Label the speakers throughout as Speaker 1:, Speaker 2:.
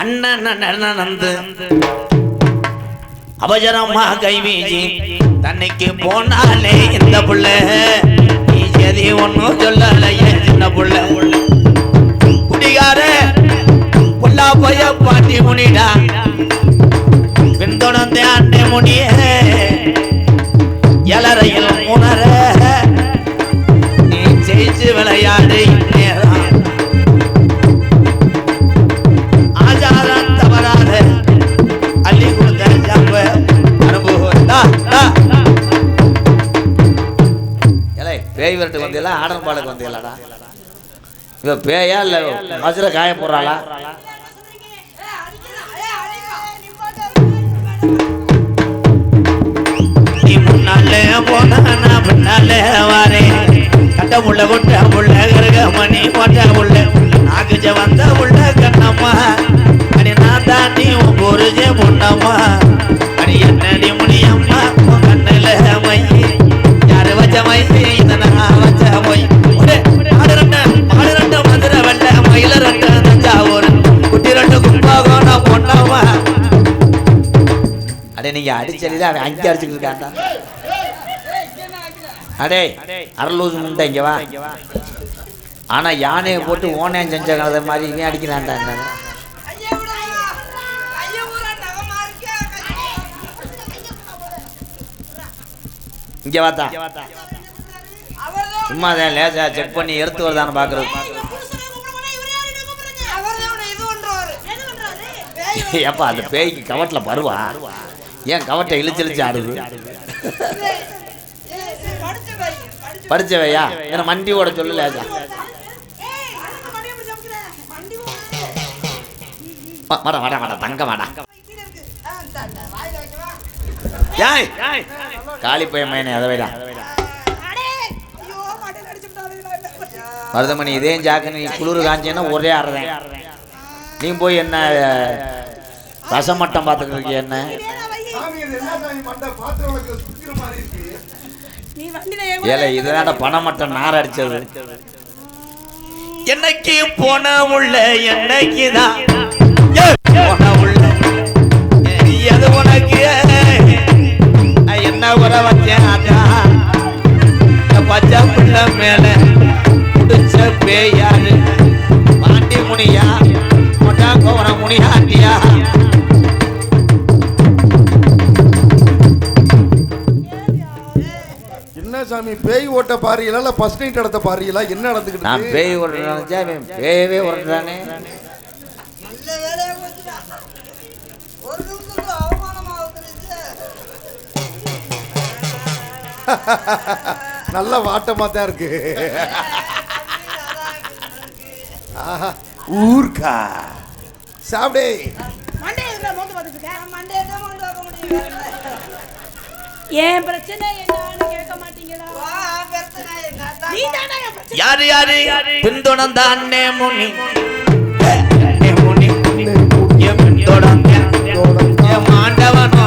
Speaker 1: அண்ணன் அவசரமா கை வீசி தன்னைக்கு போனாலே இந்த புள்ள. நீ சரி ஒன்னும் சொல்லலையே சின்ன புள்ள. குடிகார புல்லா போய பாட்டி முனிடா. பின்தொடர்ந்த அன்னை முனிய. எலரையில் உணர. நீ ஜெயிச்சு விளையாடு பாடலுக்கு வந்தீங்களாடா? இவ பேயா இல்ல? மசுர காய போடுறாளா? நீ முன்னாலே போனா நான் பின்னாலே வாரேன். கட்ட முள்ள கொட்ட முள்ள கருக மணி போட்ட முள்ள. நாக்குச்ச வந்த முள்ள கண்ணம்மா. அடி நான் தாண்டி உன் பொருஜே பொண்ணம்மா. நீங்க அடிச்சடிதான் அவன் அங்கே அடிச்சுட்டு அடே அரலூசு முண்டை இங்க வா. ஆனா யானையை போட்டு ஓனையம் செஞ்ச மாதிரி இவன் அடிக்கிறான்டா என்ன? இங்க வாத்தா. சும்மா தான் லேசா செக் பண்ணி எடுத்து வருதான்னு பாக்குறது. ஏப்பா அந்த பேய்க்கு கவட்டில் பருவா? ஏன் கவட்டை இழுச்சு இழுச்சு ஆடுது? படிச்சவையா? ஏன்னா மண்டி ஓட சொல்லு லேசா வா- வாடா வாடா வாடா தங்க வாடா. ஏய்! காளி பையன் மயனே அதை வைடா. மருதமணி இதேம் ஜாக்கு நீ குளிர் காஞ்சேன்னா ஒரே ஆடுறேன் நீ போய் என்ன ரசமட்டம் இருக்கிய என்ன? ஏல இதனால பணமட்டம் நார் அடிச்சது. என்னைக்கு போன உள்ள என்னைக்கு தான் போன உள்ள. எது உனக்கு. என்ன குறை வச்சேன் அதான் பச்சை பிள்ளை மேல புடிச்ச பேயாரு பாண்டி முனியா மொட்டா கோவன முனியாண்டியா
Speaker 2: பேய் ஓட்ட பாருங்களா இல்ல ஃபர்ஸ்ட் நைட் நடத்த பாருங்களா? என்ன நடந்துக்கிட்டு
Speaker 1: நான்
Speaker 2: இருக்கு?
Speaker 1: பேய் இவன் பேயவே
Speaker 3: வந்துருச்சு.
Speaker 2: நல்ல வாட்டமா தான் இருக்கு. ஆஹா, ஊர்க்கா. சாப்பிடே.
Speaker 3: மண்டே மண்டே ஏன் பிரச்சனை என்னன்னு கேட்க மாட்டீங்களா? என்
Speaker 1: யாரு யாரு? பின்தொடர்ந்த அண்ணே முனி. என் பின்தொடர்ந்த என் மாண்டவனோ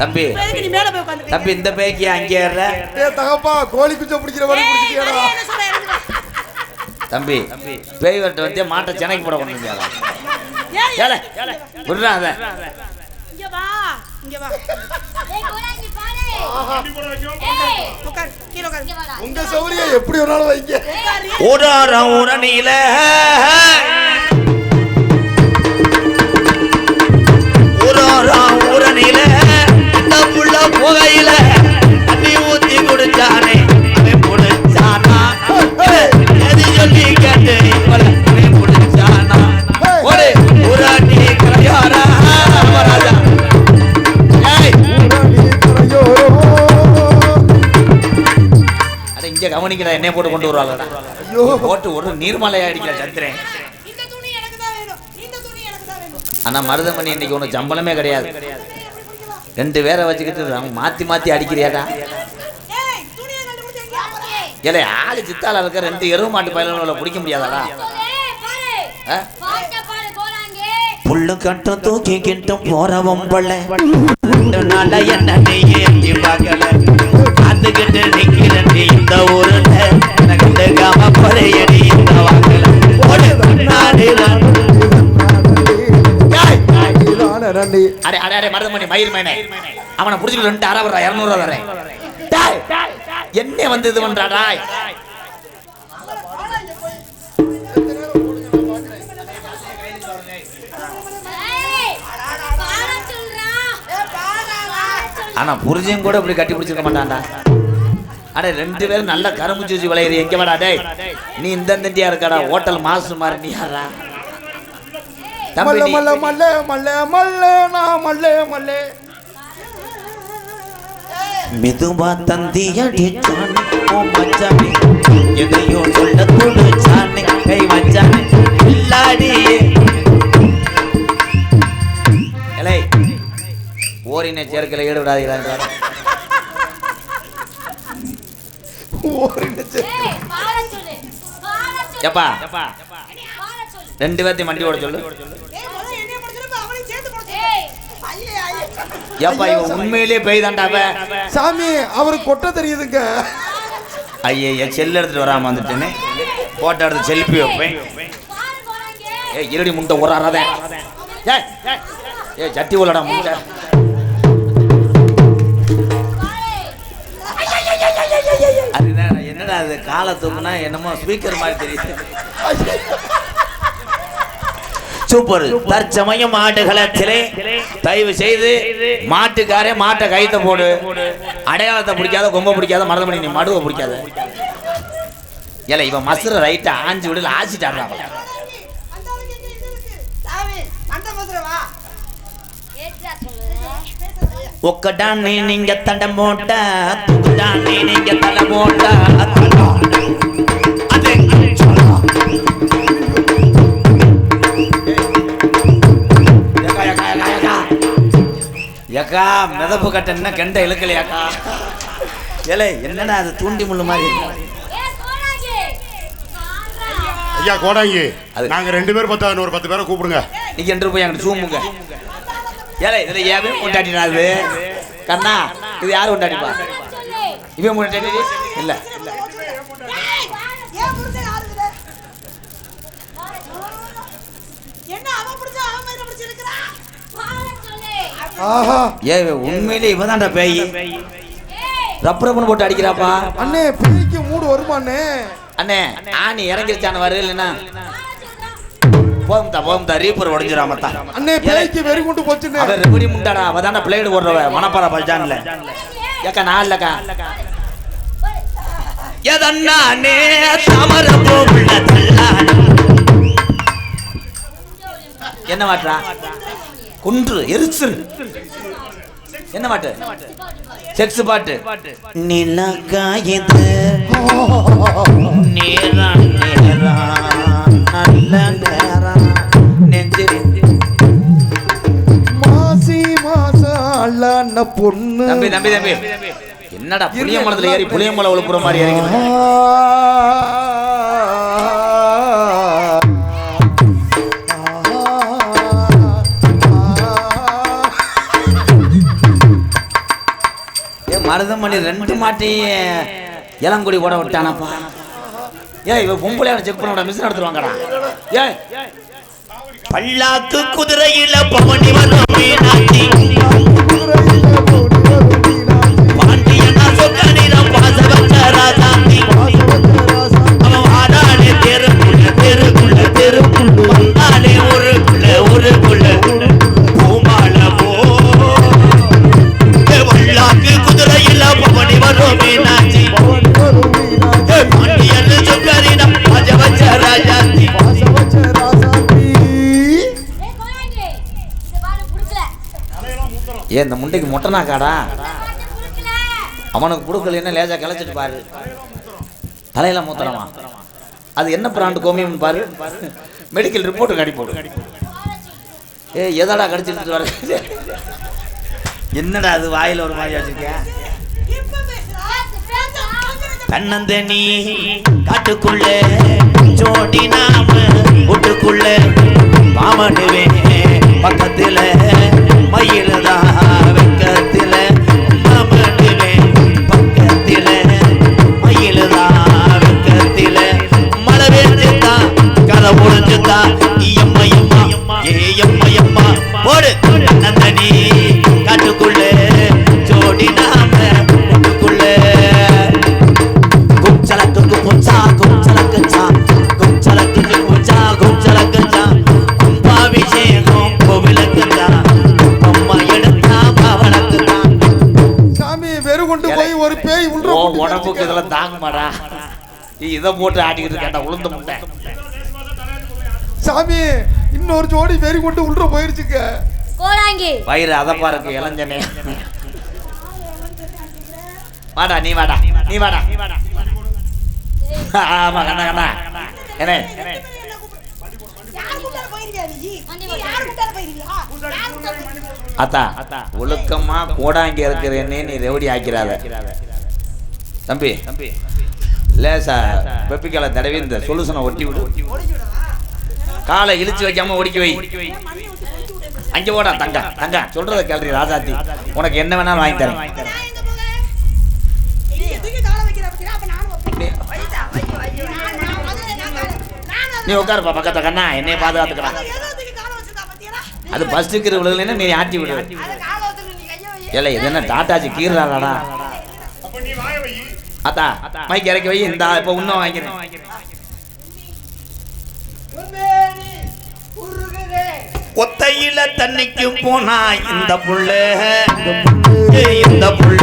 Speaker 1: தம்பி. தம்பி இந்த பேய்க்கு அங்கே
Speaker 2: டேய் தகப்பா கோழி குச்சை பிடிக்கிற மாதிரி பிடிச்சிட்டியாடா?
Speaker 1: தம்பி பேய் வரட்டு வந்து மாட்டை சென்னைக்கு போட கொண்டு வந்தியாடா. ஏலே விடுறா அதை.
Speaker 3: இங்க வா இங்க வா.
Speaker 4: ஏய் கோலாங்கி பாரு. ஏய்.
Speaker 3: உட்கார் கீழ உட்கார்.
Speaker 4: இங்க வாடா.
Speaker 2: உங்க சௌரியம் எப்படி வேணாலும் வைங்க.
Speaker 3: உட்காரு.
Speaker 1: ஊராரம் உரணியில ஊராரம் உரணியில இந்த புள்ள புகையில தண்ணி ஊத்தி குடிச்சானே? அவன் குடிச்சானா? எது சொல்லி கேட்டு அவன் ஒரு ஊராட்டி கரையோரா ராஜா ஏய்!
Speaker 2: ஊரணி கரையோரோ.
Speaker 1: அட இங்க கவனிக்கிறா என்னைய போட்டு கொண்டு வருவாங்க போட்டு ஒரு நீர்மலை அடிக்கிற சந்திரன்.
Speaker 3: இந்த துணி எனக்கு தான் வேணும். இந்த துணி எனக்கு தான் வேணும்.
Speaker 1: ஆனா மருதமணி இன்னைக்கு உனக்கு சம்பளமே கிடையாது. ரெண்டு பேரை வச்சுக்கிட்டு நம்ம மாத்தி மாத்தி அடிக்கிறியாடா? இல்லை ஆளு சித்தால இருக்க ரெண்டு எருவு மாட்டு பயில பிடிக்க முடியாதாடா?
Speaker 4: கோலே பாரு
Speaker 1: ஆ?
Speaker 4: பாட்ட
Speaker 1: போறவன் பள்ள ரெண்டு நாள என்ன நீ ஏற்றி பார்க்கல இந்த
Speaker 2: நன்றி
Speaker 1: அரே அரே அடே மருதமணி மயிர் மேனே. அவனை புடிச்சிட்டு ரெண்டு அரை வர்றா இரநூறுவா தரேன் என்ன வந்து இது பண்றாடா ஆனா புரிஜியும் கூட இப்படி கட்டி பிடிச்சிருக்க மாட்டான்டா. அடே ரெண்டு பேரும் நல்ல கரும்பு சூசி விளையுது. எங்க வாடா டேய். நீ இந்த இந்தியா இருக்காடா ஹோட்டல் மாஸ்டர் மாதிரி நீ யாரா
Speaker 2: மல்ல மல்ல மல்ல மல்ல மல்ல நான் மல்ல மல்ல.
Speaker 1: மெதுவா ஓ மச்சானே எதையோ சொல்ல சாணி கை மச்சானே இல்லாடி எலை ஓரினை சேர்க்கல ஈடு விடாதீங்களா
Speaker 4: ஏய், பாட சொல்லு. பாட சொல்லு.
Speaker 1: எப்பா?
Speaker 4: பாட சொல்லு.
Speaker 1: ரெண்டு பேர்த்தையும் வண்டி ஓட சொல்லு. ஏப்பா இவன் உண்மையிலேயே பெய் தாண்டாவ
Speaker 2: சாமி அவருக்கு கொட்ட தெரியுதுங்க.
Speaker 1: ஐய செல் எடுத்துட்டு வராம வந்துட்டேன்னு போட்டோ எடுத்து செல்ஃபி வைப்பேன். ஏ இருடி முண்டை உராறதே ஏய், ஏய் சட்டி உள்ளடா முண்டை. அதுதான் என்னடா அது காலை தூக்குனா என்னமோ ஸ்பீக்கர் மாதிரி தெரியுது சூப்பர். தற்சமயம் மாட்டு களத்திலே தயவு செய்து மாட்டுக்காரே மாட்டை கைத்த போடு. அடையாளத்தை பிடிக்காத கொம்ப பிடிக்காத மரத பண்ணி நீ மடுவை பிடிக்காத. ஏல இவன் மசுர ரைட்டா ஆஞ்சு விடல ஆசிட்டாங்க ஒக்கடானே நீங்க தடம் போட்டா நீங்க தடம் போட்டா. ஏக்கா மிதப்பு கட்டன்னா கெண்ட இழுக்கலையாக்கா. ஏலே என்னடா அது தூண்டி முள்ளு மாதிரி.
Speaker 5: ஐயா கோடாங்கி.
Speaker 1: அது-
Speaker 5: நாங்க ரெண்டு பேர் பத்தா ஒரு பத்து பேரை கூப்பிடுங்க.
Speaker 1: நீங்க என்று போய் அங்கிட்டு சூமுங்க ஏலே இதுல ஏவே கொண்டாடினா இது கண்ணா இது யாரு கொண்டாடிப்பா?
Speaker 4: சொல்லு.
Speaker 1: இவன் கொண்டாடி இல்ல
Speaker 4: பாட சொல்லு.
Speaker 2: ஆஹா
Speaker 1: ஏ உண்மையிலே இவதான்டா பேய்.
Speaker 4: ஏய்,
Speaker 1: ரப்பரப்புன்னு போட்டு அடிக்கிறாப்பா.
Speaker 2: அண்ணே பிரிக்க மூடு வருமாண்ணே
Speaker 1: அண்ணே? ஆணி இறங்கிருச்சான வரு இல்லைன்னா. போகும்தா போகும்தா ரீப்பர் உடஞ்சிராமத்தா
Speaker 2: அண்ணே பேய்க்கு வெறி கொண்டு போச்சுண்ணே.
Speaker 1: அவன் ரெபடி முண்டாடா அவ தானே பிளேடு போடுறவ மணப்பாறை பல்ஜான்ல. ஏக்கா நான் இல்லக்கா. எதன்னானே தாமர போகுள்ள என்ன மாட்டா குன்று எரிச்சல். என்ன பாட்டு? செக்ஸ் பாட்டு. நிலக்காயுது. நேரா நேரா நல்ல நேரா நெஞ்சு
Speaker 2: மாசி மாசம் அல்லான பொண்ணு.
Speaker 1: தம்பி தம்பி தம்பி. என்னடா புளிய மலத்துல ஏறி புளிய மலை உழுப்புற மாதிரி இறங்கி ஏ மருதமணி ரெண்டு மாட்டையும் இளங்குடி ஓட விட்டானப்பா. ஏய் இவ பொம்பளையான செக் பண்ண விட மிஸ் நடத்துருவாங்கடா ஏய். பல்லாக்கு குதிரையில பவனி வரும் மீனாட்சி. பாண்டியனா சொக்கனிடம் பாச வச்ச ராசாந்தி அவன் வாடானே தெருக்குள்ள தெருக்குள்ள தெருக்குள்ள வந்தானே ஊருக்குள்ள ஊருக்குள்ள. பூமால ஏ
Speaker 4: இந்த
Speaker 1: முண்டைக்கு மொட்டனா காடா அவனுக்கு கொடுக்கல லேசாக கிளச்சிட்டு பாரு. தலையில மூத்தரமா அது என்ன பிராண்டு கோமியம் பாரு. மெடிக்கல் ரிப்போர்ட் கடி போடு ஏ எதாடா கடிச்சிட்டு வர என்னடா அது வாயில் ஒரு மாதிரி வச்சிருக்கேன்
Speaker 4: பேசு, பேசு.
Speaker 1: காட்டுக்குள்ள ஜோடி நாம வீட்டுக்குள்ள மாமனுவே உடம்புக்கு. இதெல்லாம் தாங்க மாடா. நீ இதை போட்டு ஆட்டிக்கிட்டு கேட்டா உளுந்த முட்டை?
Speaker 2: சாமி இன்னொரு ஜோடி வெறி கொண்டு உள்ள போயிருச்சுக்க
Speaker 4: கோடாங்கி
Speaker 1: வயிறு அதை பாருக்கு இளஞ்சனே வாடா நீ வாடா நீ வாடா. ஆமா கண்ணா கண்ணா. என்ன? அத்தா ஒழுக்கமா கோடாங்கி இருக்கிறேன்னே நீ ரெவடி ஆக்கிறாத. தம்பி தம்பி லேசா பெப்பிக்கலை தடவி இந்த சொல்யூஷனை ஒட்டி விடு காலை இழுச்சு வைக்காம ஒடிக்க வை அங்க போடா தங்க தங்க சொல்றத கேள்றி ராஜாத்தி உனக்கு என்ன வேணாலும் வாங்கி தரேன்
Speaker 6: நான் எங்க போக? எங்க தூக்கி காலை வைக்கிற பத்தியா? அப்ப நானும் வைப்பேன்.
Speaker 1: நீ-
Speaker 6: வைடா, வை, வை. நான், நான் முதல்ல நான் காலை- நான் அதை-
Speaker 1: நீ உட்காருப்பா பக்கத்துல கண்ணா என்னைய பாதுகாத்துக்கிறா
Speaker 6: அதை
Speaker 1: பஸ் இருக்கிற விழுதுல நீ ஆட்டி விடு. ஏல இது என்ன டாட்டாச்சி கீறாடா
Speaker 3: அப்ப நீ வாய வை
Speaker 1: அத்தா மைக் இறக்கி வை இந்த இப்ப இன்னும் வாங்கிக்கிறேன்.
Speaker 7: ஒத்தையில தண்ணிக்கு போனா இந்த புள்ள இந்த புள்ள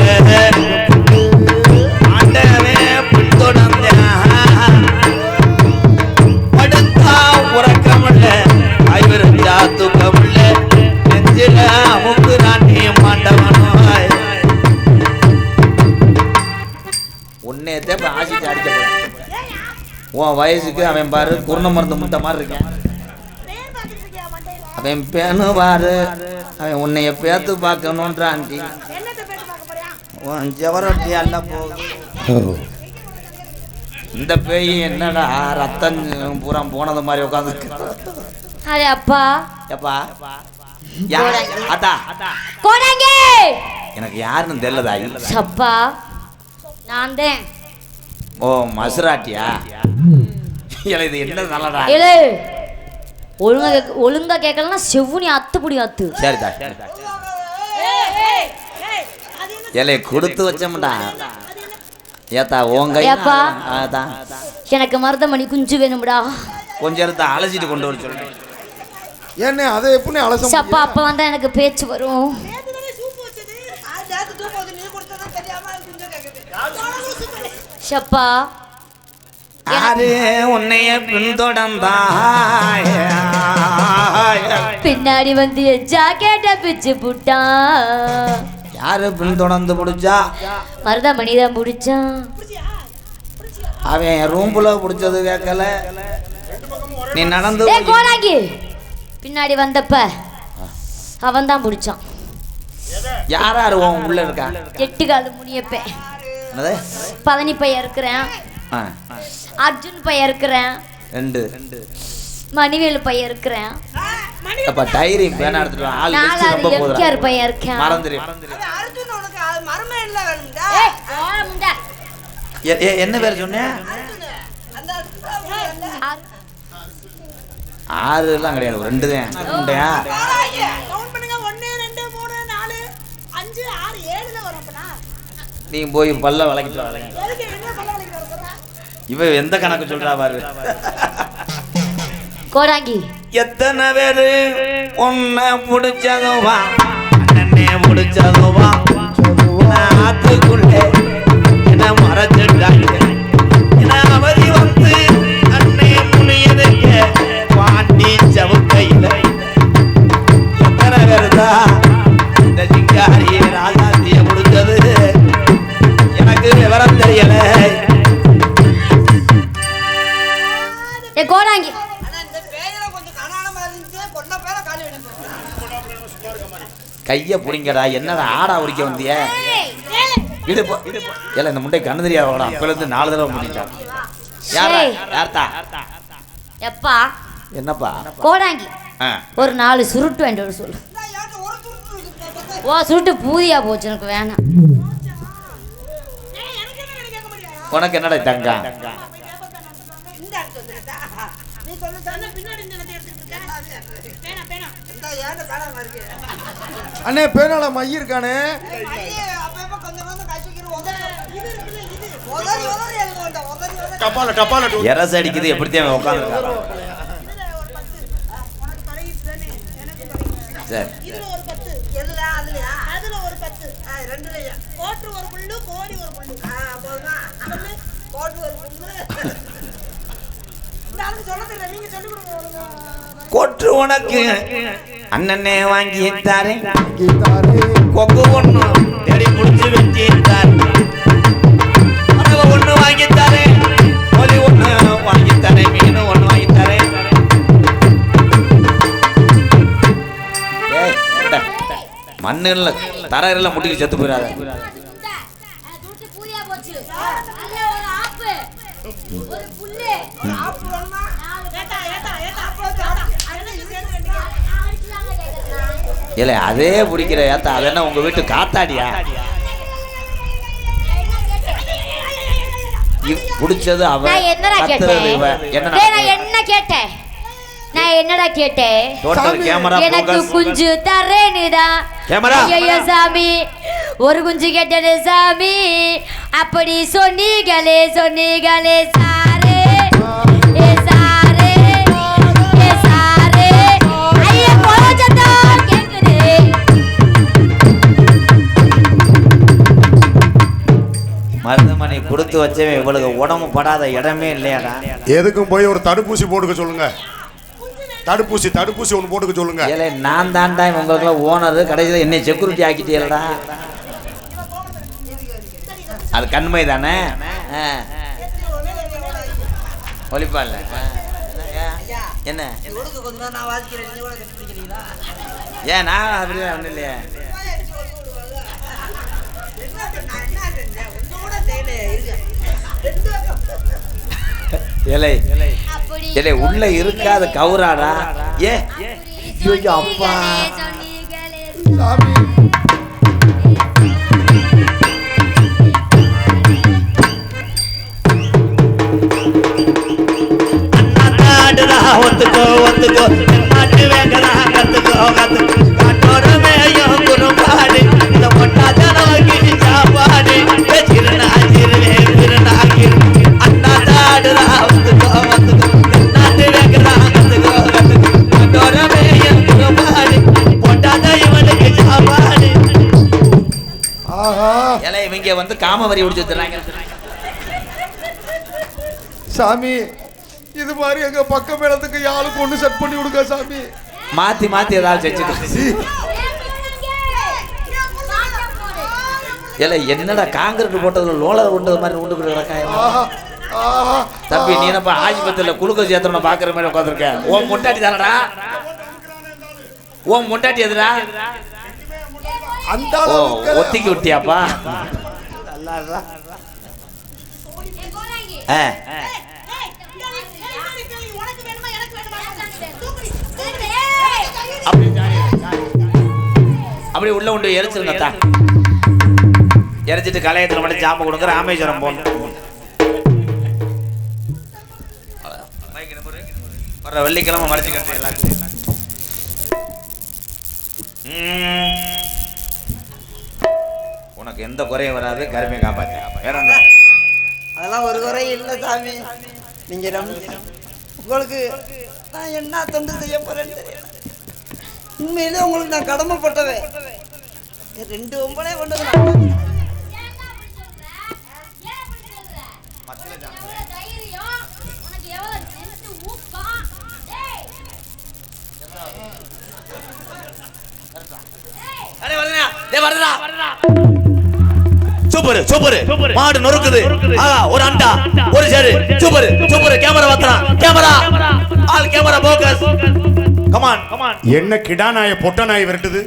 Speaker 1: உன் வயசுக்கு அவன் பாரு குருண மருந்து முட்டை மாதிரி இருக்கேன்? அவன் பேனு பாரு அவன் உன்னைய பேத்து பார்க்கணுன்றான்டி
Speaker 6: என்னத்தை பேட்டு பார்க்க போறியா?
Speaker 1: உன் ஜவரொட்டி அல்ல போகுது. இந்த பேய் என்னடா ரத்தம் பூரா போனது மாதிரி உட்காந்து
Speaker 4: அரே அப்பா.
Speaker 1: எப்பா? யார்? அத்தா
Speaker 4: கோடாங்கி!
Speaker 1: எனக்கு யாருன்னு தெரியலதா
Speaker 4: சப்பா நான் தான்.
Speaker 1: ஓ மசுராட்டியா? இல்ல இது என்ன நல்லடா
Speaker 4: ஏழு ஒழுங்கா கேக்க ஒழுங்கா கேட்கலன்னா செவ்வுனி அத்து
Speaker 1: சரிதா
Speaker 6: ஏய், ஏய், ஏய், அது என்ன
Speaker 1: இலைய கொடுத்து வச்சோம்டா. ஏத்தா உங்க
Speaker 4: ஏப்பா.
Speaker 1: அதான்
Speaker 4: எனக்கு மருதமணி குஞ்சு வேணும்டா.
Speaker 1: கொஞ்சம் எடுத்து அலசிட்டு கொண்டு வர சொல்லு.
Speaker 2: ஏண்ணே அதை எப்படி அலச
Speaker 4: சப்பா
Speaker 2: முடியும்?
Speaker 4: அப்ப வந்தா எனக்கு பேச்சு வரும்.
Speaker 6: சப்பா
Speaker 1: யாரு உன்னைய பின்தொடர்ந்தாய்?
Speaker 4: பின்னாடி வந்து என் ஜாக்கெட்ட பிச்சு புட்டான்
Speaker 1: யாரு பின்தொடர்ந்து பிடிச்சா?
Speaker 4: மருதமணி தான் பிடிச்சான்.
Speaker 1: அவன் ரூம்புல பிடிச்சது கேட்கல. நீ நடந்து
Speaker 4: கோலாங்கி. பின்னாடி வந்தப்ப அவன் தான் பிடிச்சான்.
Speaker 1: யார் யாரு உன் உள்ள இருக்கா?
Speaker 4: எட்டு காலு முனியப்பேன். பழனி பையன் இருக்கிறேன். அர்ஜுன் பையன் இருக்கிறேன்.
Speaker 1: ரெண்டு.
Speaker 4: மணிவேலு பையன் இருக்கிறேன்.
Speaker 1: அப்ப டைரி பேனா எடுத்துட்டு வா. ஆள் ரொம்ப போதுடா.
Speaker 4: எம்கேஆர் பையன் இருக்கேன்.
Speaker 1: மறந்துரு.
Speaker 6: அர்ஜுன் உனக்கு வேணும்டா.
Speaker 4: ஏய், முண்டை.
Speaker 1: என்ன பேர்.
Speaker 4: அர்-
Speaker 1: ஆறு எல்லாம் கிடையாது. ரெண்டு தான் உண்டையா
Speaker 6: வாராங்க. count பண்ணுங்க. ஒண்ணு, ரெண்டு, மூணு, நாலு, அஞ்சு, ஆறு, ஏழுல வரும் அப்பனா.
Speaker 1: நீ போய் பல்ல விளக்கிட்டு? இவ எந்த கணக்கு சொல்றா பாரு.
Speaker 4: கோடாங்கி.
Speaker 7: எத்தனை பேரு உன்னை முடிச்சதுவா? அண்ணனே முடிச்சதுவா? ஆத்துக்குள்ளே விவரம் தெரியல.
Speaker 4: ஏ கோடாங்கி.
Speaker 1: கைய புடிங்கடா. என்னடா ஆடா உடிக்க வந்திய? இடு போ ஏல இந்த முட்டை கண்ணு தெரியாதவடா அப்பல இருந்து நாலு தடவை முடிச்சான் யாரா. யார்த்தா?
Speaker 4: எப்பா?
Speaker 1: என்னப்பா?
Speaker 4: கோடாங்கி. ஒரு நாலு சுருட்டு வாங்கிட்டு வர சொல்லு? ஓ சுருட்டு பூதியா போச்சு. எனக்கு வேணாம்.
Speaker 3: ஏன்ட்ட பேனாவா இருக்கு?
Speaker 2: அண்ணே பேனால இருக்கானே?
Speaker 3: மையே,
Speaker 5: டூ.
Speaker 1: எரசு அடிக்குது எப்படித்தான்
Speaker 3: உனக்கு பழகிடுச்சு.
Speaker 1: சரி.
Speaker 3: கோட்டு ஒரு புல்லு, கோடி ஒரு புல்லு. கோட்டு ஒரு புல்லு.
Speaker 1: கொற்று உனக்கு. அண்ணனே வாங்கி
Speaker 2: கீதாரே
Speaker 1: கொக்கு ஒண்ணு
Speaker 8: தேடி புடிச்சு வச்சிருந்தார்
Speaker 1: உணவு ஒண்ணு வாங்கி ஒலி ஒண்ணு வாங்கி மீன் ஒண்ணு வாங்கி. மண்ணு இல்ல தர இல்ல முட்டிக்கு செத்து போயிடாத
Speaker 4: பூதியா போச்சு ஒரு ஆப்பு ஒரு புல்லு
Speaker 3: ஆப்பு வேணுமா? ஏத்தா, ஏத்தா, ஏத்தா, போச்சு, ஆடா. அதெல்லாம் இது சேர்த்து கட்டிக்க.
Speaker 1: இல்ல அதே பிடிக்கிற ஏத்தா அது என்ன உங்க வீட்டு காத்தாடியா? பிடிச்சது அவ
Speaker 4: நான் என்னடா
Speaker 1: கத்துறது இவ.
Speaker 4: கேட்டேன்
Speaker 1: என்னடா
Speaker 4: டேய், நான் என்ன கேட்டேன்? நான் என்னடா கேட்டேன்?
Speaker 2: சாமி,
Speaker 4: எனக்கு குஞ்சு தரேனுதான்
Speaker 1: கேமரா.
Speaker 4: ஐயோ சாமி. ஒரு குஞ்சு கேட்டது சாமி. அப்படி சொன்னீங்களே சொன்னீங்களே சாரே
Speaker 1: மருதமணி கொடுத்து வச்சவன் இவளுக்கு உடம்பு படாத இடமே இல்லையாடா?
Speaker 5: எதுக்கும் போய் ஒரு தடுப்பூசி போட்டுக்க சொல்லுங்க. தடுப்பூசி தடுப்பூசி ஒன்று போட்டுக்க சொல்லுங்க.
Speaker 1: ஏலே நான் தான்டா உங்களுக்குலாம் ஓனர். கடைசியில் என்னை செக்யூரிட்டி ஆக்கிட்டீங்களடா அது கண்மை தானே? ஆ. ஒலிப்பா இல்ல என்ன? ஏன் நான் அப்படியே ஒன்றும் இல்லையே
Speaker 3: போய் அடிச்சு கொடுத்து விடுவாங்க. என்ன பண்ண- நான் என்ன செஞ்சேன்? ஒண்ணும் கூட செய்யலையே, இருங்க. ரெண்டு பக்கம்.
Speaker 1: இலை.
Speaker 4: அப்படி
Speaker 1: இலை உள்ள இருக்காத கவுராடா ஏ. ஐயோ அப்பா.
Speaker 8: ஒத்துக்கோ ஒத்துக்கோ.
Speaker 1: இவங்க வந்து காமவரி முடிச்சு வச்சுறாங்க
Speaker 2: சாமி இது மாதிரி எங்க பக்க மேளத்துக்கு யாருக்கு ஒண்ணு செட் பண்ணி விடுங்க சாமி.
Speaker 1: மாத்தி மாத்தி ஏதாவது செஞ்சுக்கோ
Speaker 2: சீ,
Speaker 1: ஏல என்னடா காங்கிரீட் போட்டதுல லோலர் கொண்டது மாதிரி உண்டு கிடக்காய தம்பி நீ என்னப்பா ஆஸ்பத்திரியில குளுக்கோஸ் ஏத்தணும் பாக்குற மாதிரி உட்காந்துருக்க ஓம் முட்டாட்டி தானடா? ஓம் முட்டாட்டி எதுடா?
Speaker 2: அந்த
Speaker 1: ஓ ஒத்திக்கி விட்டியாப்பா? ஆ
Speaker 3: உனக்கு வேணுமா எனக்கு வேணுமா
Speaker 1: அப்படி உள்ள கொண்டு எரிச்சிருங்க தா எரிச்சிட்டு கலையத்தில் மட்டும் ஜாம கொடுங்க ராமேஸ்வரம் போகணும் வர வெள்ளிக்கிழமை மறைச்சு கட்டுறேன் எல்லாத்தையும். உனக்கு எந்த குறையும் வராது கருமையை என்ன
Speaker 3: அதெல்லாம் ஒரு குறை இல்லை சாமி. நீங்க உங்களுக்கு நான் என்ன தொண்டு செய்ய போறேன்னு தெரியல. உண்மையிலே உங்களுக்கு நான் கடமைப்பட்டவன். ரெண்டு ஒம்பளே கொண்டு வந்து
Speaker 1: அடே வருதுடா. டேய் வருதுடா.
Speaker 8: Super super. மாடு நொறுக்குது. ஒரு அண்டா ஒரு சரி. Super super. Camera வத்தான் camera. All camera. Focus come on come on
Speaker 5: என்ன கிடா நாயை பொட்ட நாய் விரட்டுது?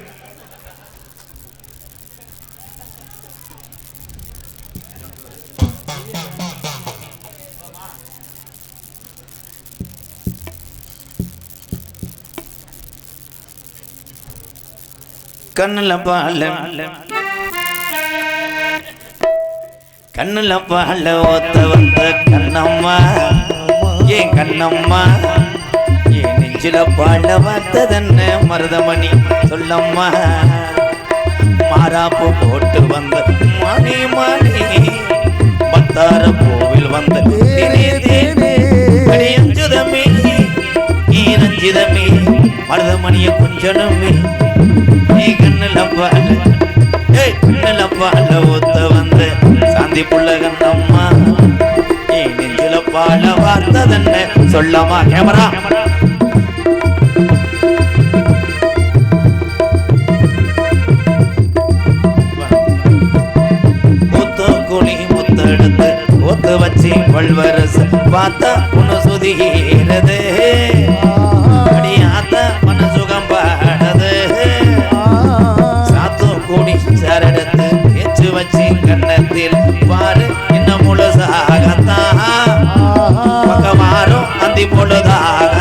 Speaker 1: கண்ணுல பால கண்ணுல பால ஓத்த வந்த கண்ணம்மா. ஏன் கண்ணம்மா? ஏன் நெஞ்சில பால வந்ததென்ன மருதமணி சொல்லம்மா. மாறாப்பு போட்டு வந்த மணி மணி பத்தார கோவில் வந்த அஞ்சுதமே நீ ரஞ்சிதமே மருதமணிய கொஞ்சனமே. நீ கண்ணுல பால ஏய் பால ஒத்த வந்த சாந்தி புள்ளகந்தம்மா நெஞ்சில பால வார்த்ததென்ன சொல்லமா கேமரா. முத்த குழி ஒத்து வச்சு வல்வரசு பார்த்தா உன்னு சுதிகிறது கண்ணத்தில் பாரு இன்னும் முழுசாகத்தான் பக்கமாறும் அந்தி பொழுதாகத்தான்